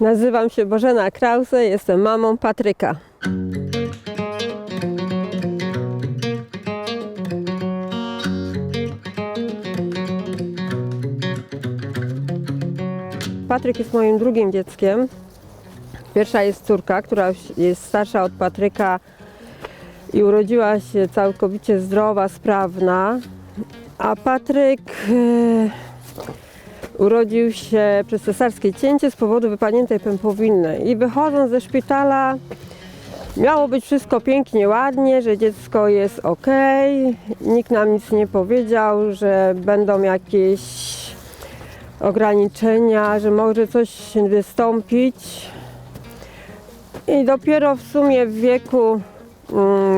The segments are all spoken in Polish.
Nazywam się Bożena Krause, jestem mamą Patryka. Patryk jest moim drugim dzieckiem. Pierwsza jest córka, która jest starsza od Patryka i urodziła się całkowicie zdrowa, sprawna. A Patryk e, urodził się przez cesarskie cięcie z powodu wypadniętej pępowiny. I wychodząc ze szpitala miało być wszystko pięknie, ładnie, że dziecko jest ok. Nikt nam nic nie powiedział, że będą jakieś ograniczenia, że może coś wystąpić. I dopiero w sumie w wieku,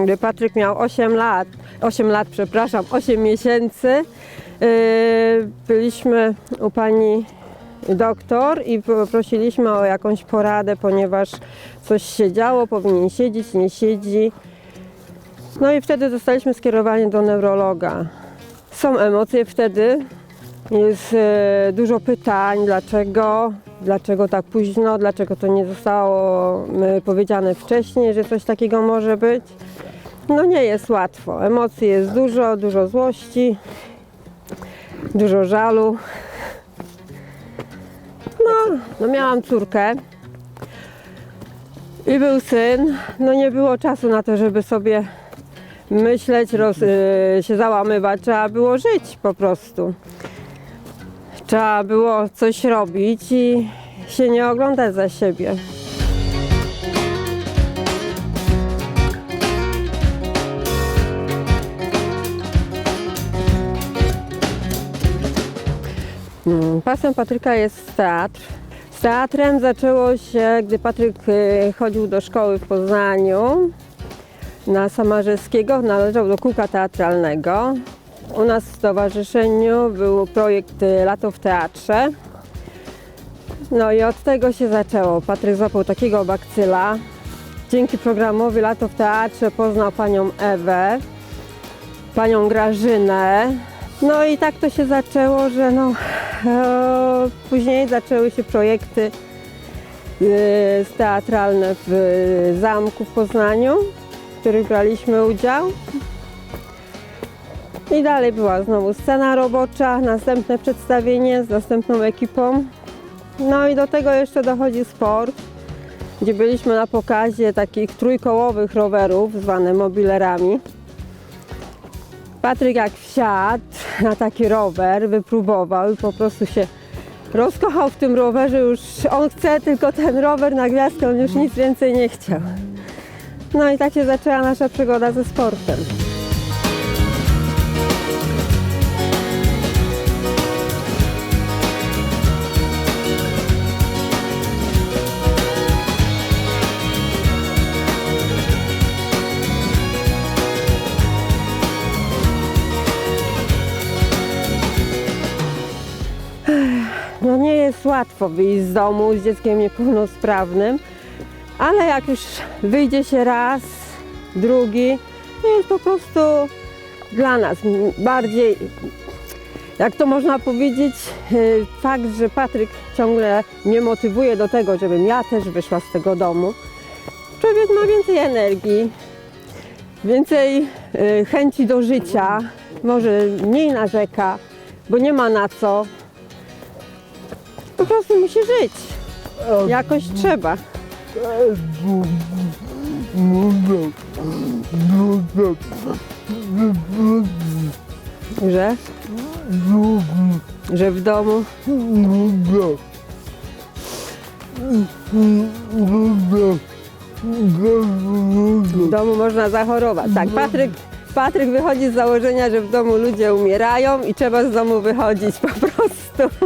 gdy Patryk miał 8 lat, 8 lat, przepraszam, 8 miesięcy, yy, byliśmy u pani doktor i prosiliśmy o jakąś poradę, ponieważ coś się działo, powinien siedzieć, nie siedzi. No i wtedy zostaliśmy skierowani do neurologa. Są emocje wtedy, jest e, dużo pytań, dlaczego, dlaczego tak późno, dlaczego to nie zostało e, powiedziane wcześniej, że coś takiego może być. No nie jest łatwo. Emocji jest dużo, dużo złości, dużo żalu. No, no miałam córkę i był syn. No nie było czasu na to, żeby sobie myśleć, roz, e, się załamywać. Trzeba było żyć po prostu trzeba było coś robić i się nie oglądać za siebie. Mm, Pasem Patryka jest teatr. Z teatrem zaczęło się, gdy Patryk y, chodził do szkoły w Poznaniu na Samarzyskiego, należał do kółka teatralnego. U nas w stowarzyszeniu był projekt y, Lato w Teatrze. No i od tego się zaczęło. Patryk złapał takiego bakcyla. Dzięki programowi Lato w Teatrze poznał panią Ewę, panią Grażynę. No i tak to się zaczęło, że no, e, później zaczęły się projekty e, teatralne w e, zamku w Poznaniu, w których braliśmy udział. I dalej była znowu scena robocza, następne przedstawienie z następną ekipą. No i do tego jeszcze dochodzi sport, gdzie byliśmy na pokazie takich trójkołowych rowerów, zwane mobilerami. Patryk jak wsiadł na taki rower, wypróbował i po prostu się rozkochał w tym rowerze, już on chce tylko ten rower na gwiazdkę, on już nic więcej nie chciał. No i tak się zaczęła nasza przygoda ze sportem. No nie jest łatwo wyjść z domu z dzieckiem niepełnosprawnym, ale jak już wyjdzie się raz, drugi, to jest po prostu dla nas bardziej, jak to można powiedzieć, y, fakt, że Patryk ciągle mnie motywuje do tego, żebym ja też wyszła z tego domu. Człowiek ma więcej energii, więcej y, chęci do życia, może mniej narzeka, bo nie ma na co, prostu musi żyć. Jakoś trzeba. Że? Że w domu. W domu można zachorować. Tak, Patryk, Patryk wychodzi z założenia, że w domu ludzie umierają i trzeba z domu wychodzić po prostu.